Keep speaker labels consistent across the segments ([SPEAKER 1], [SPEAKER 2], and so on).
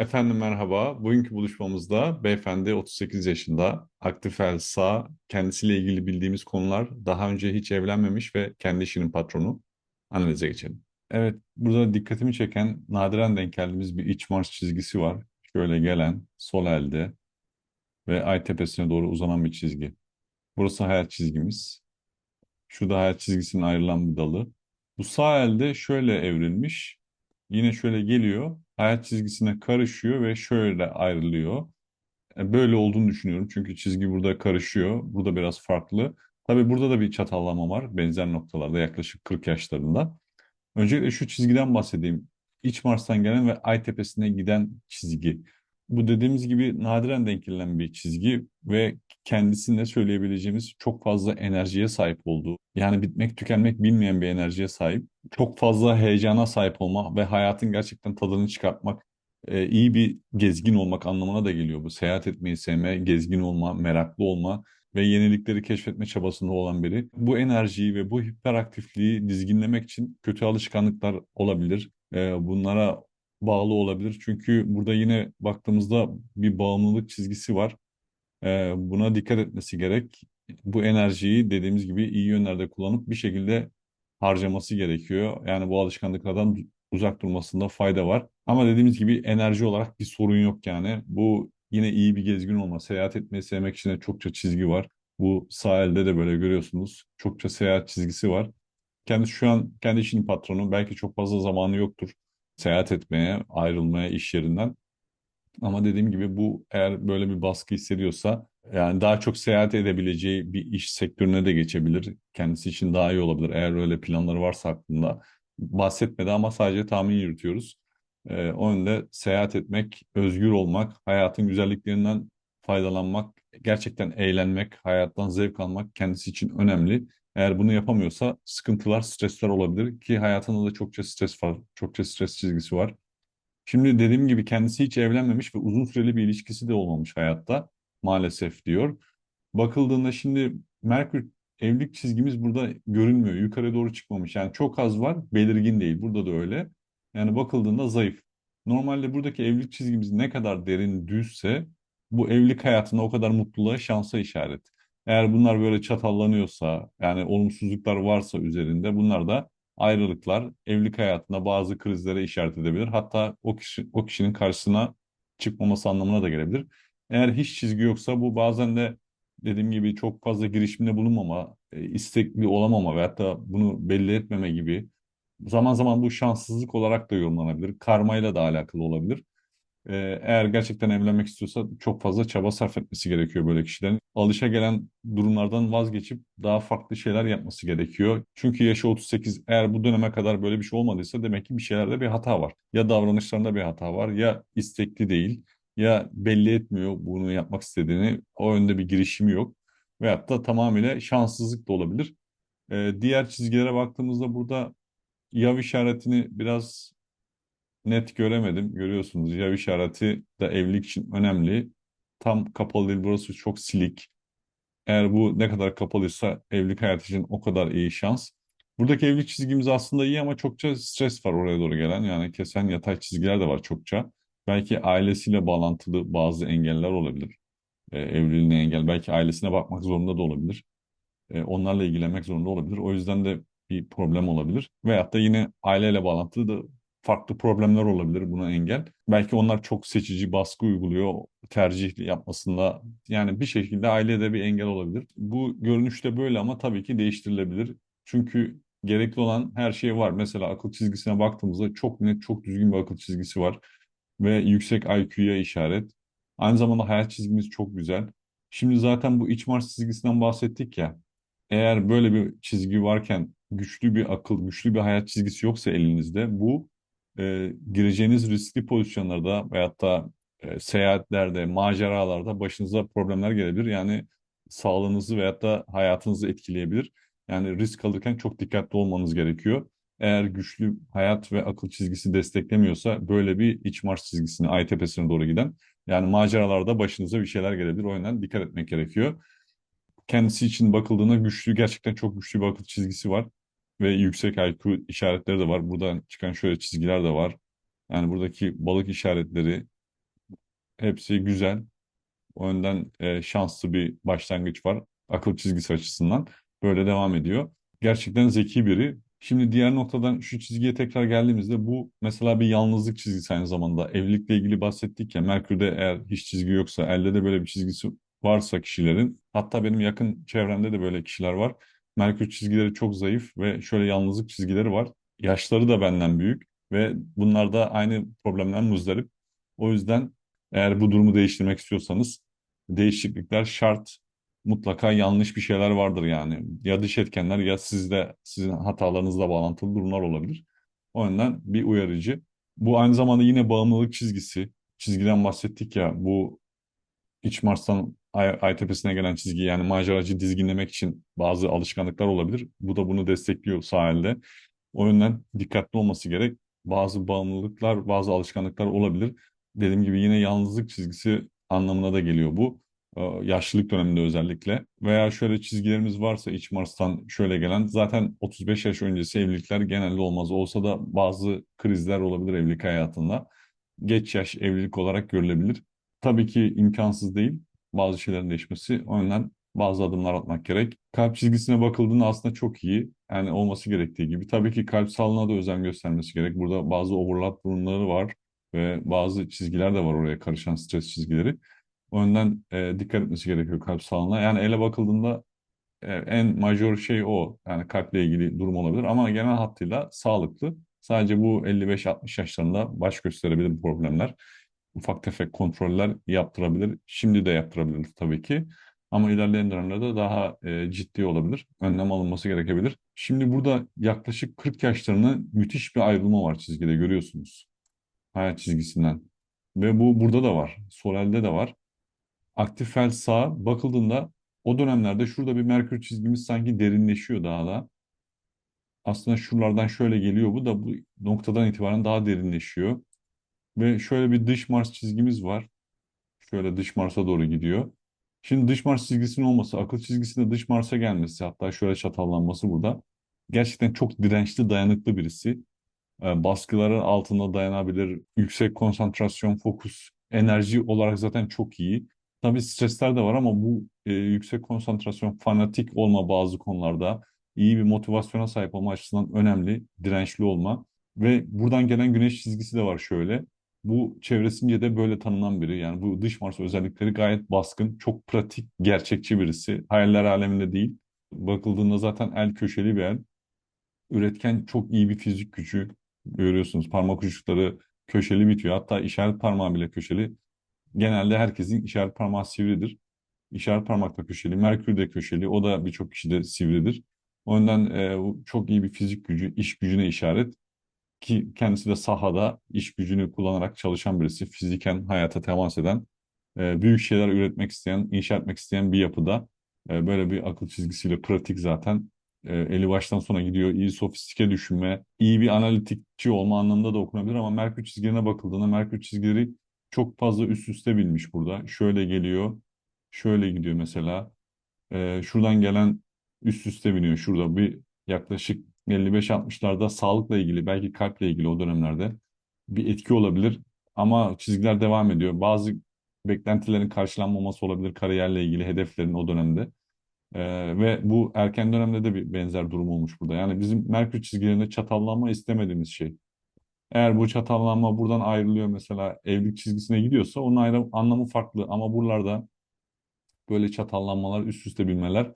[SPEAKER 1] Efendim merhaba. Bugünkü buluşmamızda beyefendi 38 yaşında, aktif el sağ, kendisiyle ilgili bildiğimiz konular, daha önce hiç evlenmemiş ve kendi işinin patronu. Analize geçelim. Evet, burada dikkatimi çeken nadiren denk geldiğimiz bir iç marş çizgisi var. Şöyle gelen, sol elde ve ay tepesine doğru uzanan bir çizgi. Burası hayat çizgimiz. Şu da hayat çizgisinin ayrılan bir dalı. Bu sağ elde şöyle evrilmiş. Yine şöyle geliyor. Hayat çizgisine karışıyor ve şöyle ayrılıyor. E, Böyle olduğunu düşünüyorum. Çünkü çizgi burada karışıyor. Burada biraz farklı. Tabii burada da bir çatallama var. Benzer noktalarda yaklaşık 40 yaşlarında. Öncelikle şu çizgiden bahsedeyim. İç Mars'tan gelen ve Ay tepesine giden çizgi. Bu dediğimiz gibi nadiren denk gelen bir çizgi ve kendisinde söyleyebileceğimiz çok fazla enerjiye sahip olduğu, yani bitmek tükenmek bilmeyen bir enerjiye sahip, çok fazla heyecana sahip olma ve hayatın gerçekten tadını çıkartmak, e, iyi bir gezgin olmak anlamına da geliyor bu. Seyahat etmeyi sevme, gezgin olma, meraklı olma ve yenilikleri keşfetme çabasında olan biri. Bu enerjiyi ve bu hiperaktifliği dizginlemek için kötü alışkanlıklar olabilir. E, bunlara bağlı olabilir. Çünkü burada yine baktığımızda bir bağımlılık çizgisi var. Ee, buna dikkat etmesi gerek. Bu enerjiyi dediğimiz gibi iyi yönlerde kullanıp bir şekilde harcaması gerekiyor. Yani bu alışkanlıklardan uzak durmasında fayda var. Ama dediğimiz gibi enerji olarak bir sorun yok yani. Bu yine iyi bir gezgin olma. Seyahat etmeyi sevmek için de çokça çizgi var. Bu sağ elde de böyle görüyorsunuz. Çokça seyahat çizgisi var. Kendisi şu an kendi işinin patronu. Belki çok fazla zamanı yoktur seyahat etmeye, ayrılmaya iş yerinden. Ama dediğim gibi bu eğer böyle bir baskı hissediyorsa yani daha çok seyahat edebileceği bir iş sektörüne de geçebilir. Kendisi için daha iyi olabilir. Eğer öyle planları varsa aklında. Bahsetmedi ama sadece tahmin yürütüyoruz. Ee, o yönde seyahat etmek, özgür olmak, hayatın güzelliklerinden faydalanmak, gerçekten eğlenmek, hayattan zevk almak kendisi için önemli. Eğer bunu yapamıyorsa sıkıntılar, stresler olabilir ki hayatında da çokça stres var, çokça stres çizgisi var. Şimdi dediğim gibi kendisi hiç evlenmemiş ve uzun süreli bir ilişkisi de olmamış hayatta maalesef diyor. Bakıldığında şimdi Merkür evlilik çizgimiz burada görünmüyor. Yukarı doğru çıkmamış. Yani çok az var, belirgin değil. Burada da öyle. Yani bakıldığında zayıf. Normalde buradaki evlilik çizgimiz ne kadar derin, düzse bu evlilik hayatında o kadar mutluluğa, şansa işaret. Eğer bunlar böyle çatallanıyorsa, yani olumsuzluklar varsa üzerinde bunlar da ayrılıklar evlilik hayatında bazı krizlere işaret edebilir. Hatta o kişi o kişinin karşısına çıkmaması anlamına da gelebilir. Eğer hiç çizgi yoksa bu bazen de dediğim gibi çok fazla girişimde bulunmama, e, istekli olamama ve hatta bunu belli etmeme gibi zaman zaman bu şanssızlık olarak da yorumlanabilir. Karmayla da alakalı olabilir. Ee, Eğer gerçekten evlenmek istiyorsa çok fazla çaba sarf etmesi gerekiyor böyle kişilerin. Alışa gelen durumlardan vazgeçip daha farklı şeyler yapması gerekiyor. Çünkü yaşı 38 eğer bu döneme kadar böyle bir şey olmadıysa demek ki bir şeylerde bir hata var. Ya davranışlarında bir hata var ya istekli değil ya belli etmiyor bunu yapmak istediğini. O yönde bir girişimi yok. Veyahut da tamamıyla şanssızlık da olabilir. Ee, diğer çizgilere baktığımızda burada yav işaretini biraz net göremedim. Görüyorsunuz yav işareti de evlilik için önemli. Tam kapalı değil burası çok silik. Eğer bu ne kadar kapalıysa evlilik hayatı için o kadar iyi şans. Buradaki evlilik çizgimiz aslında iyi ama çokça stres var oraya doğru gelen. Yani kesen yatay çizgiler de var çokça. Belki ailesiyle bağlantılı bazı engeller olabilir. Ee, evliliğine engel. Belki ailesine bakmak zorunda da olabilir. Ee, onlarla ilgilenmek zorunda olabilir. O yüzden de bir problem olabilir. Veyahut da yine aileyle bağlantılı da farklı problemler olabilir buna engel. Belki onlar çok seçici baskı uyguluyor tercih yapmasında. Yani bir şekilde ailede bir engel olabilir. Bu görünüşte böyle ama tabii ki değiştirilebilir. Çünkü gerekli olan her şey var. Mesela akıl çizgisine baktığımızda çok net, çok düzgün bir akıl çizgisi var. Ve yüksek IQ'ya işaret. Aynı zamanda hayat çizgimiz çok güzel. Şimdi zaten bu iç Mars çizgisinden bahsettik ya. Eğer böyle bir çizgi varken güçlü bir akıl, güçlü bir hayat çizgisi yoksa elinizde bu e, gireceğiniz riskli pozisyonlarda veyahut da e, seyahatlerde, maceralarda başınıza problemler gelebilir. Yani sağlığınızı veyahut da hayatınızı etkileyebilir. Yani risk alırken çok dikkatli olmanız gerekiyor. Eğer güçlü hayat ve akıl çizgisi desteklemiyorsa böyle bir iç Mars çizgisine, ay tepesine doğru giden yani maceralarda başınıza bir şeyler gelebilir. O yüzden dikkat etmek gerekiyor. Kendisi için bakıldığında güçlü, gerçekten çok güçlü bir akıl çizgisi var ve yüksek IQ işaretleri de var. Buradan çıkan şöyle çizgiler de var. Yani buradaki balık işaretleri Hepsi güzel. O yönden e, şanslı bir başlangıç var. Akıl çizgisi açısından. Böyle devam ediyor. Gerçekten zeki biri. Şimdi diğer noktadan şu çizgiye tekrar geldiğimizde bu mesela bir yalnızlık çizgisi aynı zamanda. Evlilikle ilgili bahsettik ya. Merkür'de eğer hiç çizgi yoksa, elde de böyle bir çizgisi varsa kişilerin, hatta benim yakın çevremde de böyle kişiler var. Merkür çizgileri çok zayıf ve şöyle yalnızlık çizgileri var. Yaşları da benden büyük ve bunlar da aynı problemden muzdarip. O yüzden eğer bu durumu değiştirmek istiyorsanız değişiklikler şart. Mutlaka yanlış bir şeyler vardır yani. Ya dış etkenler ya sizde sizin hatalarınızla bağlantılı durumlar olabilir. O yüzden bir uyarıcı. Bu aynı zamanda yine bağımlılık çizgisi. Çizgiden bahsettik ya bu iç Mars'tan ay, ay tepesine gelen çizgi yani maceracı dizginlemek için bazı alışkanlıklar olabilir. Bu da bunu destekliyor sahilde. O yönden dikkatli olması gerek. Bazı bağımlılıklar, bazı alışkanlıklar olabilir. Dediğim gibi yine yalnızlık çizgisi anlamına da geliyor bu. Ee, Yaşlılık döneminde özellikle. Veya şöyle çizgilerimiz varsa iç Mars'tan şöyle gelen zaten 35 yaş öncesi evlilikler genelde olmaz. Olsa da bazı krizler olabilir evlilik hayatında. Geç yaş evlilik olarak görülebilir. Tabii ki imkansız değil bazı şeylerin değişmesi. Yüzden bazı adımlar atmak gerek. Kalp çizgisine bakıldığında aslında çok iyi. Yani olması gerektiği gibi. Tabii ki kalp sağlığına da özen göstermesi gerek. Burada bazı overlap durumları var ve bazı çizgiler de var oraya karışan stres çizgileri. Yüzden e, dikkat etmesi gerekiyor kalp sağlığına. Yani ele bakıldığında e, en majör şey o. Yani kalple ilgili durum olabilir ama genel hattıyla sağlıklı. Sadece bu 55-60 yaşlarında baş gösterebilir problemler. Ufak tefek kontroller yaptırabilir. Şimdi de yaptırabilir tabii ki. Ama ilerleyen dönemlerde daha e, ciddi olabilir. Önlem alınması gerekebilir. Şimdi burada yaklaşık 40 yaşlarının müthiş bir ayrılma var çizgide görüyorsunuz. Hayat çizgisinden. Ve bu burada da var. Sorel'de de var. Aktif fel sağ bakıldığında o dönemlerde şurada bir Merkür çizgimiz sanki derinleşiyor daha da. Aslında şuralardan şöyle geliyor bu da bu noktadan itibaren daha derinleşiyor. Ve şöyle bir dış Mars çizgimiz var. Şöyle dış Mars'a doğru gidiyor. Şimdi dış Mars çizgisinin olması, akıl çizgisinde dış Mars'a gelmesi, hatta şöyle çatallanması burada. Gerçekten çok dirençli, dayanıklı birisi. E, baskıların altında dayanabilir, yüksek konsantrasyon, fokus, enerji olarak zaten çok iyi. Tabii stresler de var ama bu e, yüksek konsantrasyon, fanatik olma bazı konularda, iyi bir motivasyona sahip olma açısından önemli, dirençli olma. Ve buradan gelen güneş çizgisi de var şöyle. Bu çevresince de böyle tanınan biri. Yani bu dış Mars özellikleri gayet baskın, çok pratik, gerçekçi birisi. Hayaller aleminde değil. Bakıldığında zaten el köşeli bir el. Üretken çok iyi bir fizik gücü. Görüyorsunuz parmak uçları köşeli bitiyor. Hatta işaret parmağı bile köşeli. Genelde herkesin işaret parmağı sivridir. İşaret parmak da köşeli, Merkür de köşeli. O da birçok kişide sivridir. O yüzden e, çok iyi bir fizik gücü, iş gücüne işaret. Ki kendisi de sahada iş gücünü kullanarak çalışan birisi. Fiziken hayata temas eden, e, büyük şeyler üretmek isteyen, inşa etmek isteyen bir yapıda. E, böyle bir akıl çizgisiyle pratik zaten. E, eli baştan sona gidiyor. İyi sofistike düşünme, iyi bir analitikçi olma anlamında da okunabilir ama Merkür çizgilerine bakıldığında Merkür çizgileri çok fazla üst üste binmiş burada. Şöyle geliyor, şöyle gidiyor mesela. Ee, şuradan gelen üst üste biniyor. Şurada bir yaklaşık 55-60'larda sağlıkla ilgili, belki kalple ilgili o dönemlerde bir etki olabilir. Ama çizgiler devam ediyor. Bazı beklentilerin karşılanmaması olabilir kariyerle ilgili hedeflerin o dönemde. Ee, ve bu erken dönemde de bir benzer durum olmuş burada. Yani bizim Merkür çizgilerinde çatallanma istemediğimiz şey. Eğer bu çatallanma buradan ayrılıyor mesela evlilik çizgisine gidiyorsa onun ayrı, anlamı farklı. Ama buralarda böyle çatallanmalar, üst üste binmeler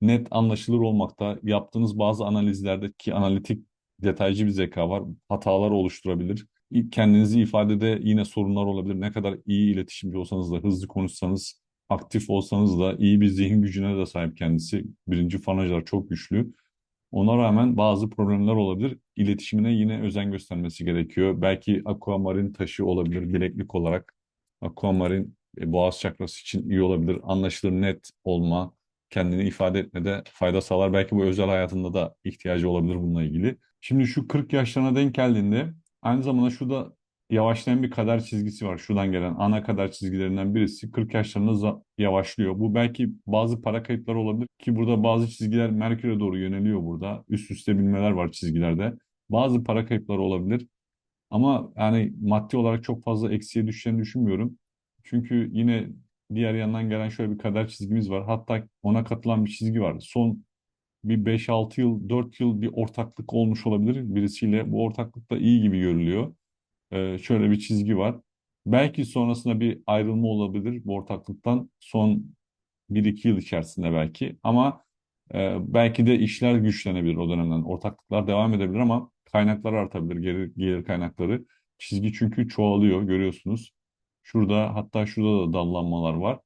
[SPEAKER 1] net anlaşılır olmakta. Yaptığınız bazı analizlerdeki analitik detaycı bir zeka var. Hatalar oluşturabilir. Kendinizi ifadede yine sorunlar olabilir. Ne kadar iyi iletişimci olsanız da, hızlı konuşsanız, aktif olsanız da iyi bir zihin gücüne de sahip kendisi. Birinci fanajlar çok güçlü. Ona rağmen bazı problemler olabilir. İletişimine yine özen göstermesi gerekiyor. Belki aquamarin taşı olabilir bileklik olarak. Aquamarin e, boğaz çakrası için iyi olabilir. Anlaşılır net olma, kendini ifade etmede fayda sağlar. Belki bu özel hayatında da ihtiyacı olabilir bununla ilgili. Şimdi şu 40 yaşlarına denk geldiğinde aynı zamanda şurada yavaşlayan bir kader çizgisi var. Şuradan gelen ana kader çizgilerinden birisi 40 yaşlarında yavaşlıyor. Bu belki bazı para kayıpları olabilir ki burada bazı çizgiler Merkür'e doğru yöneliyor burada. Üst üste binmeler var çizgilerde. Bazı para kayıpları olabilir. Ama yani maddi olarak çok fazla eksiye düşeceğini düşünmüyorum. Çünkü yine diğer yandan gelen şöyle bir kader çizgimiz var. Hatta ona katılan bir çizgi var. Son bir beş altı yıl, 4 yıl bir ortaklık olmuş olabilir birisiyle. Bu ortaklık da iyi gibi görülüyor. Ee, şöyle bir çizgi var. Belki sonrasında bir ayrılma olabilir bu ortaklıktan son bir iki yıl içerisinde belki. Ama e, belki de işler güçlenebilir o dönemden. Ortaklıklar devam edebilir ama kaynaklar artabilir, gelir, gelir kaynakları. Çizgi çünkü çoğalıyor görüyorsunuz. Şurada hatta şurada da dallanmalar var.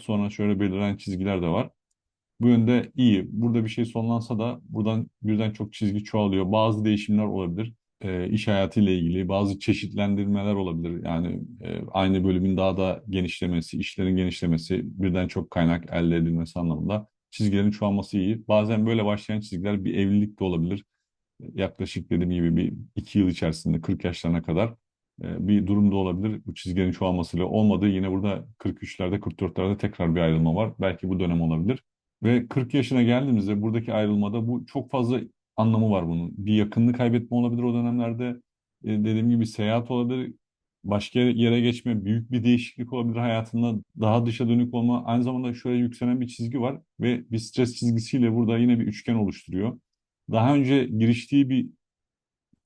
[SPEAKER 1] Sonra şöyle beliren çizgiler de var. Bu yönde iyi. Burada bir şey sonlansa da buradan birden çok çizgi çoğalıyor. Bazı değişimler olabilir. E, iş hayatıyla ilgili bazı çeşitlendirmeler olabilir. Yani e, aynı bölümün daha da genişlemesi, işlerin genişlemesi, birden çok kaynak elde edilmesi anlamında çizgilerin çoğalması iyi. Bazen böyle başlayan çizgiler bir evlilik de olabilir. Yaklaşık dediğim gibi bir iki yıl içerisinde 40 yaşlarına kadar bir durumda olabilir. Bu çizgilerin çoğalmasıyla olmadı. Yine burada 43'lerde 44'lerde tekrar bir ayrılma var. Belki bu dönem olabilir. Ve 40 yaşına geldiğimizde buradaki ayrılmada bu çok fazla anlamı var bunun. Bir yakınlık kaybetme olabilir o dönemlerde. E, dediğim gibi seyahat olabilir. Başka yere geçme, büyük bir değişiklik olabilir hayatında. Daha dışa dönük olma. Aynı zamanda şöyle yükselen bir çizgi var ve bir stres çizgisiyle burada yine bir üçgen oluşturuyor. Daha önce giriştiği bir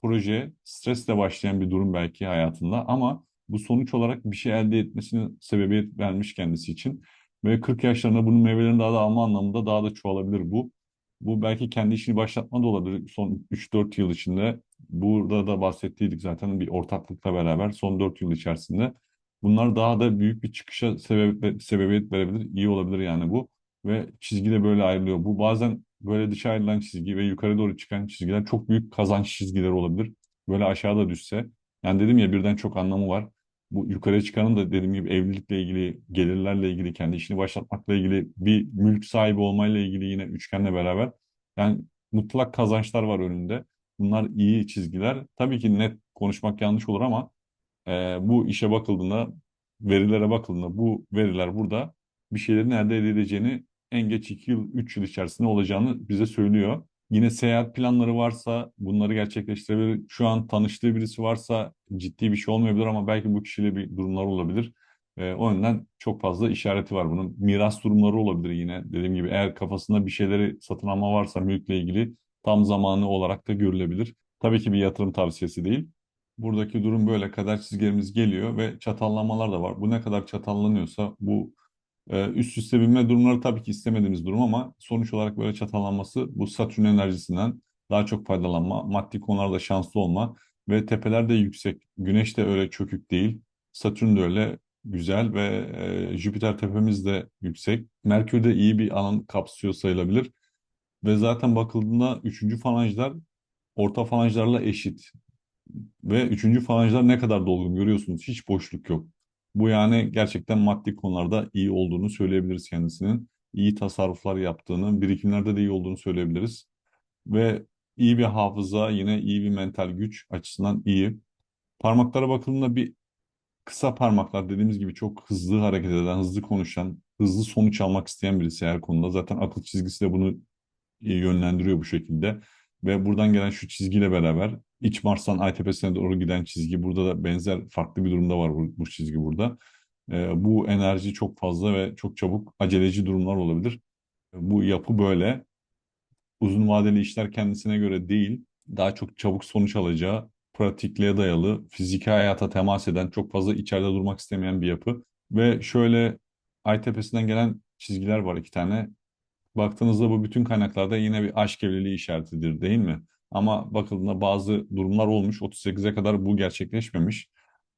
[SPEAKER 1] proje stresle başlayan bir durum belki hayatında ama bu sonuç olarak bir şey elde etmesine sebebiyet vermiş kendisi için. Ve 40 yaşlarında bunun meyvelerini daha da alma anlamında daha da çoğalabilir bu. Bu belki kendi işini başlatma da olabilir son 3-4 yıl içinde. Burada da bahsettiydik zaten bir ortaklıkla beraber son 4 yıl içerisinde. Bunlar daha da büyük bir çıkışa sebebiyet, sebebiyet verebilir. İyi olabilir yani bu. Ve çizgi de böyle ayrılıyor. Bu bazen böyle dışa ayrılan çizgi ve yukarı doğru çıkan çizgiler çok büyük kazanç çizgileri olabilir. Böyle aşağıda düşse. Yani dedim ya birden çok anlamı var. Bu yukarıya çıkanın da dediğim gibi evlilikle ilgili, gelirlerle ilgili, kendi işini başlatmakla ilgili, bir mülk sahibi olmayla ilgili yine üçgenle beraber. Yani mutlak kazançlar var önünde. Bunlar iyi çizgiler. Tabii ki net konuşmak yanlış olur ama e, bu işe bakıldığında, verilere bakıldığında bu veriler burada bir şeylerin elde edileceğini en geç 2 yıl, 3 yıl içerisinde olacağını bize söylüyor. Yine seyahat planları varsa bunları gerçekleştirebilir. Şu an tanıştığı birisi varsa ciddi bir şey olmayabilir ama belki bu kişiyle bir durumlar olabilir. E, o yönden çok fazla işareti var bunun. Miras durumları olabilir yine. Dediğim gibi eğer kafasında bir şeyleri satın alma varsa mülkle ilgili tam zamanı olarak da görülebilir. Tabii ki bir yatırım tavsiyesi değil. Buradaki durum böyle kader çizgilerimiz geliyor ve çatallamalar da var. Bu ne kadar çatallanıyorsa bu ee, üst üste binme durumları tabii ki istemediğimiz durum ama sonuç olarak böyle çatallanması bu Satürn enerjisinden daha çok faydalanma, maddi konularda şanslı olma ve tepeler de yüksek. Güneş de öyle çökük değil. Satürn de öyle güzel ve e, Jüpiter tepemiz de yüksek. Merkür de iyi bir alan kapsıyor sayılabilir. Ve zaten bakıldığında üçüncü falanjlar orta falanjlarla eşit. Ve üçüncü falanjlar ne kadar dolgun görüyorsunuz. Hiç boşluk yok. Bu yani gerçekten maddi konularda iyi olduğunu söyleyebiliriz kendisinin. İyi tasarruflar yaptığını, birikimlerde de iyi olduğunu söyleyebiliriz. Ve iyi bir hafıza, yine iyi bir mental güç açısından iyi. Parmaklara bakıldığında bir kısa parmaklar dediğimiz gibi çok hızlı hareket eden, hızlı konuşan, hızlı sonuç almak isteyen birisi her konuda. Zaten akıl çizgisi de bunu yönlendiriyor bu şekilde. Ve buradan gelen şu çizgiyle beraber iç Mars'tan Ay tepesine doğru giden çizgi. Burada da benzer farklı bir durumda var bu, bu çizgi burada. E, bu enerji çok fazla ve çok çabuk aceleci durumlar olabilir. Bu yapı böyle. Uzun vadeli işler kendisine göre değil, daha çok çabuk sonuç alacağı, pratikliğe dayalı, fiziki hayata temas eden, çok fazla içeride durmak istemeyen bir yapı. Ve şöyle Ay tepesinden gelen çizgiler var iki tane. Baktığınızda bu bütün kaynaklarda yine bir aşk evliliği işaretidir değil mi? Ama bakıldığında bazı durumlar olmuş. 38'e kadar bu gerçekleşmemiş.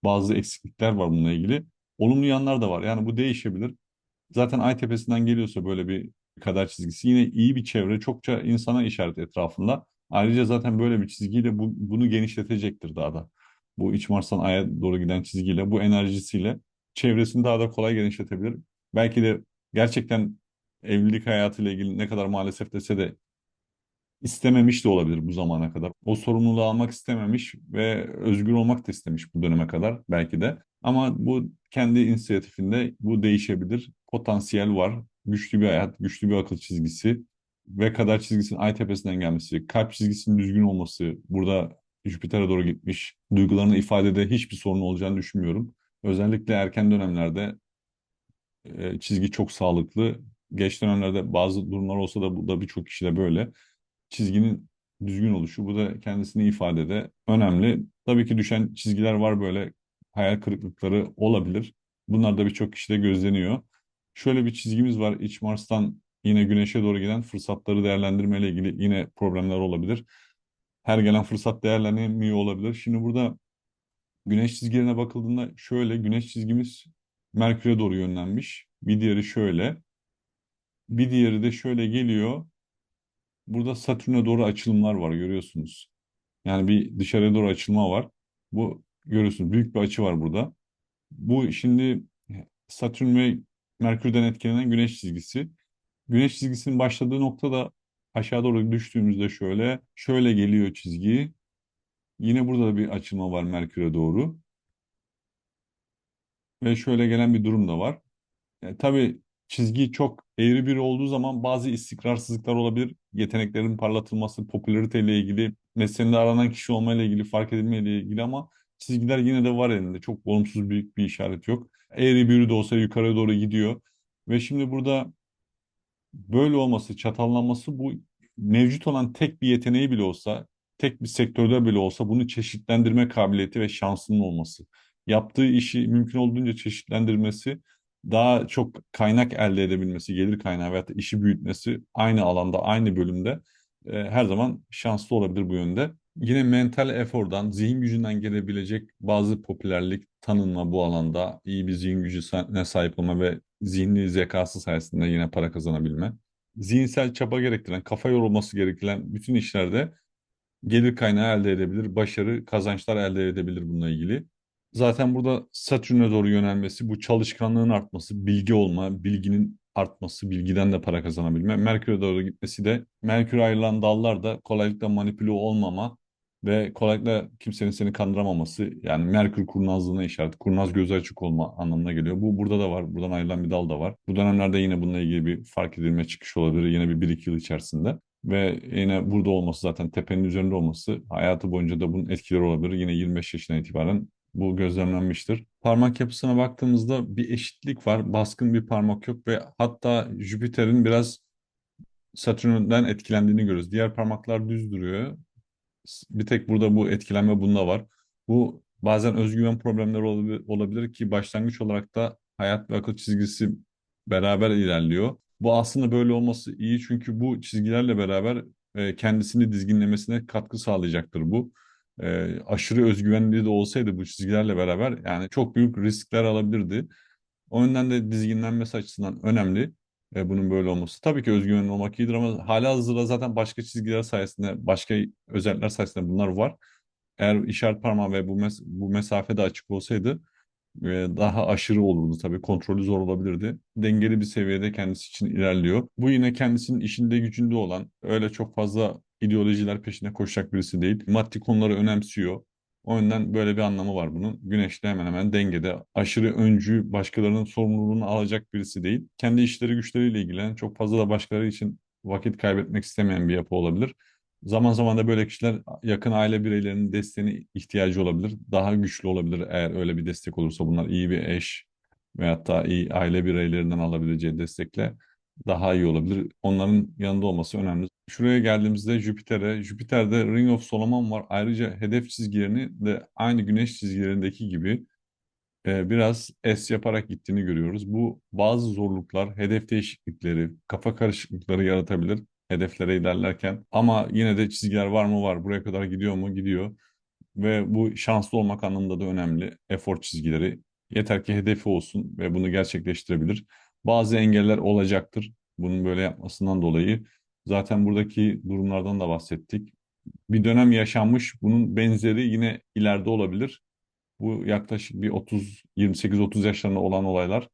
[SPEAKER 1] Bazı eksiklikler var bununla ilgili. Olumlu yanlar da var. Yani bu değişebilir. Zaten ay tepesinden geliyorsa böyle bir kader çizgisi yine iyi bir çevre, çokça insana işaret etrafında. Ayrıca zaten böyle bir çizgiyle bu, bunu genişletecektir daha da. Bu iç Mars'tan Ay'a doğru giden çizgiyle, bu enerjisiyle çevresini daha da kolay genişletebilir. Belki de gerçekten evlilik hayatıyla ilgili ne kadar maalesef dese de istememiş de olabilir bu zamana kadar. O sorumluluğu almak istememiş ve özgür olmak da istemiş bu döneme kadar belki de. Ama bu kendi inisiyatifinde bu değişebilir. Potansiyel var. Güçlü bir hayat, güçlü bir akıl çizgisi ve kadar çizgisinin ay tepesinden gelmesi, kalp çizgisinin düzgün olması, burada Jüpiter'e doğru gitmiş. Duygularını ifadede hiçbir sorun olacağını düşünmüyorum. Özellikle erken dönemlerde e, çizgi çok sağlıklı. Geç dönemlerde bazı durumlar olsa da bu da birçok kişide böyle. Çizginin düzgün oluşu bu da kendisini ifadede önemli. Tabii ki düşen çizgiler var böyle hayal kırıklıkları olabilir. Bunlar da birçok kişide gözleniyor. Şöyle bir çizgimiz var. İç Mars'tan yine Güneş'e doğru giden fırsatları değerlendirme ile ilgili yine problemler olabilir. Her gelen fırsat değerlenemiyor olabilir. Şimdi burada Güneş çizgilerine bakıldığında şöyle güneş çizgimiz Merkür'e doğru yönlenmiş. Bir diğeri şöyle. Bir diğeri de şöyle geliyor. Burada Satürn'e doğru açılımlar var görüyorsunuz. Yani bir dışarıya doğru açılma var. Bu görüyorsunuz büyük bir açı var burada. Bu şimdi Satürn ve Merkür'den etkilenen güneş çizgisi. Güneş çizgisinin başladığı noktada aşağı doğru düştüğümüzde şöyle şöyle geliyor çizgi. Yine burada da bir açılma var Merkür'e doğru. Ve şöyle gelen bir durum da var. E, tabii çizgi çok eğri bir olduğu zaman bazı istikrarsızlıklar olabilir. Yeteneklerin parlatılması, popülariteyle ilgili, mesleğinde aranan kişi olmayla ilgili, fark edilmeyle ilgili ama çizgiler yine de var elinde. Çok olumsuz büyük bir işaret yok. Eğri büğrü de olsa yukarı doğru gidiyor. Ve şimdi burada böyle olması, çatallanması bu mevcut olan tek bir yeteneği bile olsa, tek bir sektörde bile olsa bunu çeşitlendirme kabiliyeti ve şansının olması. Yaptığı işi mümkün olduğunca çeşitlendirmesi, daha çok kaynak elde edebilmesi, gelir kaynağı veyahut da işi büyütmesi aynı alanda, aynı bölümde e, her zaman şanslı olabilir bu yönde. Yine mental efordan, zihin gücünden gelebilecek bazı popülerlik, tanınma bu alanda, iyi bir zihin gücüne sahip olma ve zihni zekası sayesinde yine para kazanabilme. Zihinsel çaba gerektiren, kafa yorulması gerektiren bütün işlerde gelir kaynağı elde edebilir, başarı, kazançlar elde edebilir bununla ilgili. Zaten burada Satürn'e doğru yönelmesi, bu çalışkanlığın artması, bilgi olma, bilginin artması, bilgiden de para kazanabilme. Merkür'e doğru gitmesi de Merkür ayrılan dallar da kolaylıkla manipüle olmama ve kolaylıkla kimsenin seni kandıramaması yani Merkür kurnazlığına işaret, kurnaz gözü açık olma anlamına geliyor. Bu burada da var, buradan ayrılan bir dal da var. Bu dönemlerde yine bununla ilgili bir fark edilme çıkış olabilir yine bir, bir iki yıl içerisinde. Ve yine burada olması zaten tepenin üzerinde olması hayatı boyunca da bunun etkileri olabilir. Yine 25 yaşına itibaren bu gözlemlenmiştir. Parmak yapısına baktığımızda bir eşitlik var. Baskın bir parmak yok ve hatta Jüpiter'in biraz Satürn'den etkilendiğini görüyoruz. Diğer parmaklar düz duruyor. Bir tek burada bu etkilenme bunda var. Bu bazen özgüven problemleri olabilir, olabilir ki başlangıç olarak da hayat ve akıl çizgisi beraber ilerliyor. Bu aslında böyle olması iyi çünkü bu çizgilerle beraber e, kendisini dizginlemesine katkı sağlayacaktır bu e, aşırı özgüvenli de olsaydı bu çizgilerle beraber yani çok büyük riskler alabilirdi. O yönden de dizginlenmesi açısından önemli e, bunun böyle olması. Tabii ki özgüvenli olmak iyidir ama hala hazırda zaten başka çizgiler sayesinde, başka özellikler sayesinde bunlar var. Eğer işaret parmağı ve bu, mes bu mesafede açık olsaydı e, daha aşırı olurdu tabii. Kontrolü zor olabilirdi. Dengeli bir seviyede kendisi için ilerliyor. Bu yine kendisinin işinde gücünde olan, öyle çok fazla ideolojiler peşinde koşacak birisi değil. Maddi konuları önemsiyor. O yüzden böyle bir anlamı var bunun. Güneş'te hemen hemen dengede. Aşırı öncü, başkalarının sorumluluğunu alacak birisi değil. Kendi işleri güçleriyle ilgilenen, çok fazla da başkaları için vakit kaybetmek istemeyen bir yapı olabilir. Zaman zaman da böyle kişiler yakın aile bireylerinin desteğine ihtiyacı olabilir. Daha güçlü olabilir eğer öyle bir destek olursa. Bunlar iyi bir eş veyahut da iyi aile bireylerinden alabileceği destekle daha iyi olabilir. Onların yanında olması önemli. Şuraya geldiğimizde Jüpiter'e, Jüpiter'de Ring of Solomon var. Ayrıca hedef çizgilerini de aynı güneş çizgilerindeki gibi e, biraz es yaparak gittiğini görüyoruz. Bu bazı zorluklar, hedef değişiklikleri, kafa karışıklıkları yaratabilir hedeflere ilerlerken. Ama yine de çizgiler var mı var, buraya kadar gidiyor mu gidiyor. Ve bu şanslı olmak anlamında da önemli. Efor çizgileri. Yeter ki hedefi olsun ve bunu gerçekleştirebilir. Bazı engeller olacaktır. Bunun böyle yapmasından dolayı. Zaten buradaki durumlardan da bahsettik. Bir dönem yaşanmış, bunun benzeri yine ileride olabilir. Bu yaklaşık bir 30, 28-30 yaşlarında olan olaylar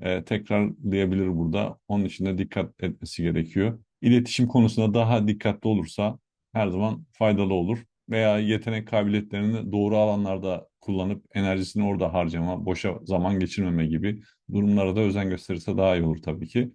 [SPEAKER 1] e, tekrarlayabilir burada. Onun için de dikkat etmesi gerekiyor. İletişim konusunda daha dikkatli olursa her zaman faydalı olur. Veya yetenek kabiliyetlerini doğru alanlarda kullanıp enerjisini orada harcama, boşa zaman geçirmeme gibi durumlara da özen gösterirse daha iyi olur tabii ki.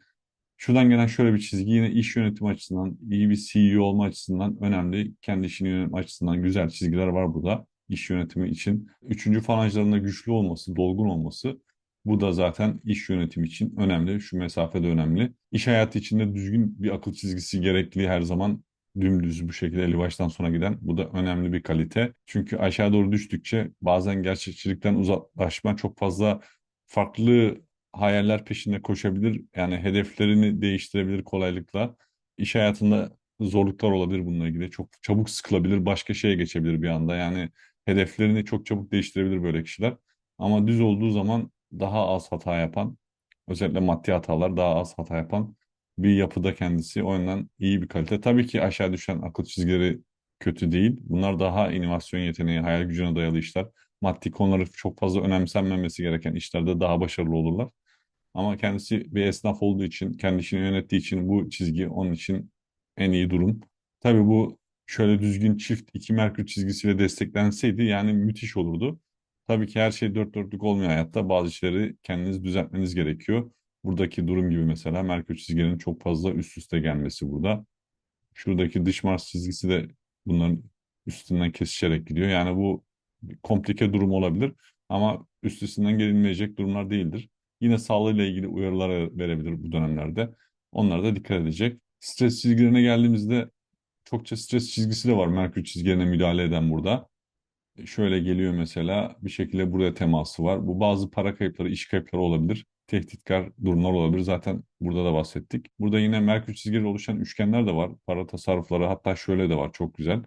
[SPEAKER 1] Şuradan gelen şöyle bir çizgi yine iş yönetimi açısından, iyi bir CEO olma açısından önemli. Kendi işini yönetme açısından güzel çizgiler var burada. iş yönetimi için. Üçüncü falanjlarında güçlü olması, dolgun olması bu da zaten iş yönetimi için önemli. Şu mesafede önemli. İş hayatı içinde düzgün bir akıl çizgisi gerekli her zaman dümdüz bu şekilde eli baştan sona giden. Bu da önemli bir kalite. Çünkü aşağı doğru düştükçe bazen gerçekçilikten uzaklaşma çok fazla farklı hayaller peşinde koşabilir. Yani hedeflerini değiştirebilir kolaylıkla. İş hayatında zorluklar olabilir bununla ilgili. Çok çabuk sıkılabilir, başka şeye geçebilir bir anda. Yani hedeflerini çok çabuk değiştirebilir böyle kişiler. Ama düz olduğu zaman daha az hata yapan, özellikle maddi hatalar daha az hata yapan bir yapıda kendisi. O yüzden iyi bir kalite. Tabii ki aşağı düşen akıl çizgileri kötü değil. Bunlar daha inovasyon yeteneği, hayal gücüne dayalı işler. Maddi konuları çok fazla önemsenmemesi gereken işlerde daha başarılı olurlar. Ama kendisi bir esnaf olduğu için, kendi işini yönettiği için bu çizgi onun için en iyi durum. Tabii bu şöyle düzgün çift iki Merkür çizgisiyle desteklenseydi yani müthiş olurdu. Tabii ki her şey dört dörtlük olmuyor hayatta. Bazı şeyleri kendiniz düzeltmeniz gerekiyor. Buradaki durum gibi mesela Merkür çizgilerinin çok fazla üst üste gelmesi burada. Şuradaki dış Mars çizgisi de bunların üstünden kesişerek gidiyor. Yani bu komplike durum olabilir ama üstesinden gelinmeyecek durumlar değildir. Yine sağlığıyla ilgili uyarılar verebilir bu dönemlerde. Onlara da dikkat edecek. Stres çizgilerine geldiğimizde çokça stres çizgisi de var Merkür çizgilerine müdahale eden burada. Şöyle geliyor mesela bir şekilde buraya teması var. Bu bazı para kayıpları, iş kayıpları olabilir. Tehditkar durumlar olabilir. Zaten burada da bahsettik. Burada yine Merkür çizgileri oluşan üçgenler de var. Para tasarrufları hatta şöyle de var. Çok güzel.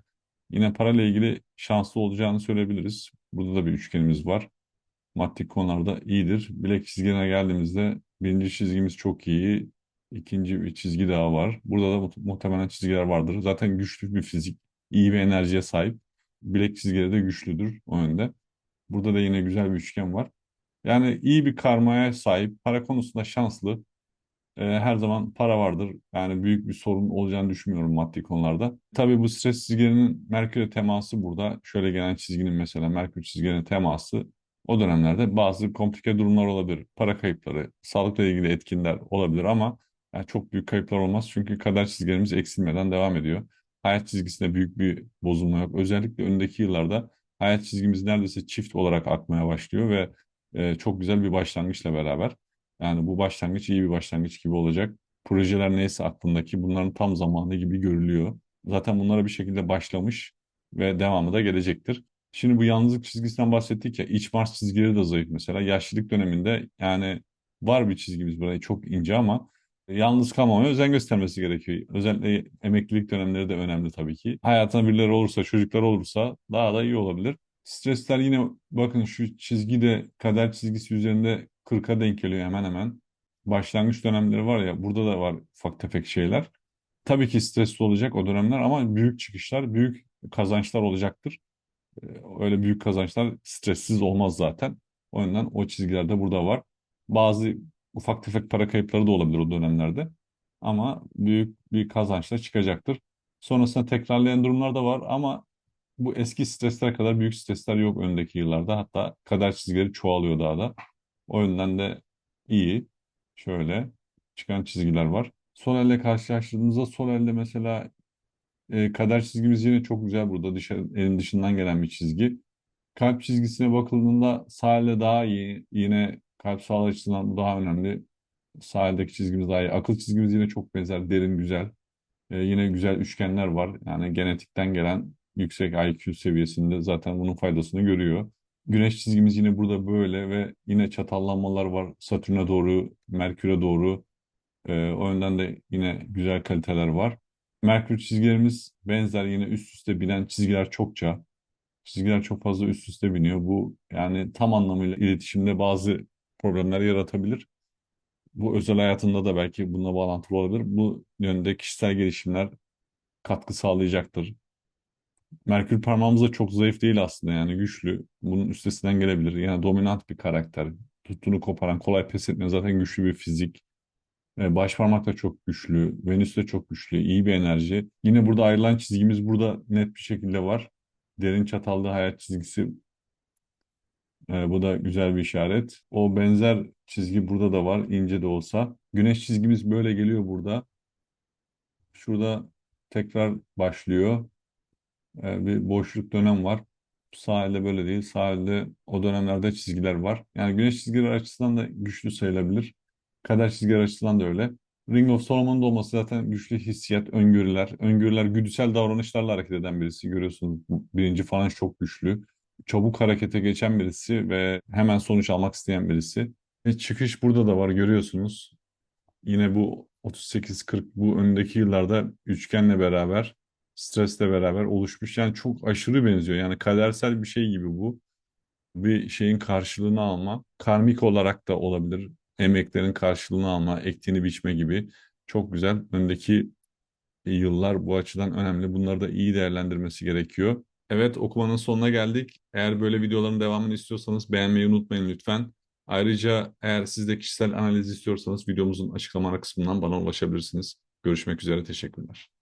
[SPEAKER 1] Yine parayla ilgili şanslı olacağını söyleyebiliriz. Burada da bir üçgenimiz var. Maddi konularda iyidir. Bilek çizgine geldiğimizde birinci çizgimiz çok iyi. İkinci bir çizgi daha var. Burada da muhtemelen çizgiler vardır. Zaten güçlü bir fizik, iyi bir enerjiye sahip. Bilek çizgileri de güçlüdür o yönde. Burada da yine güzel bir üçgen var. Yani iyi bir karmaya sahip, para konusunda şanslı. E, her zaman para vardır. Yani büyük bir sorun olacağını düşünmüyorum maddi konularda. Tabii bu stres çizgilerinin Merkür'e teması burada. Şöyle gelen çizginin mesela Merkür çizgilerine teması o dönemlerde bazı komplike durumlar olabilir. Para kayıpları, sağlıkla ilgili etkinler olabilir ama yani çok büyük kayıplar olmaz. Çünkü kader çizgilerimiz eksilmeden devam ediyor. Hayat çizgisinde büyük bir bozulma yok. Özellikle öndeki yıllarda hayat çizgimiz neredeyse çift olarak akmaya başlıyor ve e, çok güzel bir başlangıçla beraber. Yani bu başlangıç iyi bir başlangıç gibi olacak. Projeler neyse aklındaki bunların tam zamanı gibi görülüyor. Zaten bunlara bir şekilde başlamış ve devamı da gelecektir. Şimdi bu yalnızlık çizgisinden bahsettik ya iç Mars çizgileri de zayıf mesela. Yaşlılık döneminde yani var bir çizgimiz burayı çok ince ama yalnız kalmamaya özen göstermesi gerekiyor. Özellikle emeklilik dönemleri de önemli tabii ki. Hayatına birileri olursa, çocuklar olursa daha da iyi olabilir. Stresler yine bakın şu çizgi de kader çizgisi üzerinde 40'a denk geliyor hemen hemen. Başlangıç dönemleri var ya burada da var ufak tefek şeyler. Tabii ki stresli olacak o dönemler ama büyük çıkışlar, büyük kazançlar olacaktır. Ee, öyle büyük kazançlar stressiz olmaz zaten. O yüzden o çizgiler de burada var. Bazı ufak tefek para kayıpları da olabilir o dönemlerde. Ama büyük bir kazançla çıkacaktır. Sonrasında tekrarlayan durumlar da var ama bu eski streslere kadar büyük stresler yok öndeki yıllarda. Hatta kader çizgileri çoğalıyor daha da. O yönden de iyi. Şöyle çıkan çizgiler var. Sol elle karşılaştırdığımızda sol elde mesela e, kader çizgimiz yine çok güzel burada. Dışarı, elin dışından gelen bir çizgi. Kalp çizgisine bakıldığında sağ elle daha iyi. Yine kalp sağlığı açısından daha önemli. Sağ eldeki çizgimiz daha iyi. Akıl çizgimiz yine çok benzer. Derin, güzel. E, yine güzel üçgenler var. Yani genetikten gelen yüksek IQ seviyesinde zaten bunun faydasını görüyor. Güneş çizgimiz yine burada böyle ve yine çatallanmalar var. Satürn'e doğru, Merkür'e doğru. E, o yönden de yine güzel kaliteler var. Merkür çizgilerimiz benzer yine üst üste binen çizgiler çokça. Çizgiler çok fazla üst üste biniyor. Bu yani tam anlamıyla iletişimde bazı problemler yaratabilir. Bu özel hayatında da belki bununla bağlantılı olabilir. Bu yönde kişisel gelişimler katkı sağlayacaktır. Merkür parmağımız da çok zayıf değil aslında yani güçlü. Bunun üstesinden gelebilir. Yani dominant bir karakter. Tuttuğunu koparan, kolay pes etmeyen zaten güçlü bir fizik. E, baş parmak da çok güçlü. Venüs de çok güçlü. iyi bir enerji. Yine burada ayrılan çizgimiz burada net bir şekilde var. Derin çatallı hayat çizgisi. E, bu da güzel bir işaret. O benzer çizgi burada da var. ince de olsa. Güneş çizgimiz böyle geliyor burada. Şurada tekrar başlıyor. E, bir boşluk dönem var. Sahilde böyle değil. Sahilde o dönemlerde çizgiler var. Yani güneş çizgileri açısından da güçlü sayılabilir. Kader çizgileri açısından da öyle. Ring of Solomon'da olması zaten güçlü hissiyat, öngörüler. Öngörüler güdüsel davranışlarla hareket eden birisi. Görüyorsunuz birinci falan çok güçlü. Çabuk harekete geçen birisi ve hemen sonuç almak isteyen birisi. Ve çıkış burada da var görüyorsunuz. Yine bu 38-40 bu öndeki yıllarda üçgenle beraber, stresle beraber oluşmuş. Yani çok aşırı benziyor. Yani kadersel bir şey gibi bu. Bir şeyin karşılığını alma. Karmik olarak da olabilir. Emeklerin karşılığını alma, ektiğini biçme gibi. Çok güzel. Öndeki yıllar bu açıdan önemli. Bunları da iyi değerlendirmesi gerekiyor. Evet, okumanın sonuna geldik. Eğer böyle videoların devamını istiyorsanız beğenmeyi unutmayın lütfen. Ayrıca eğer siz de kişisel analiz istiyorsanız videomuzun açıklama kısmından bana ulaşabilirsiniz. Görüşmek üzere, teşekkürler.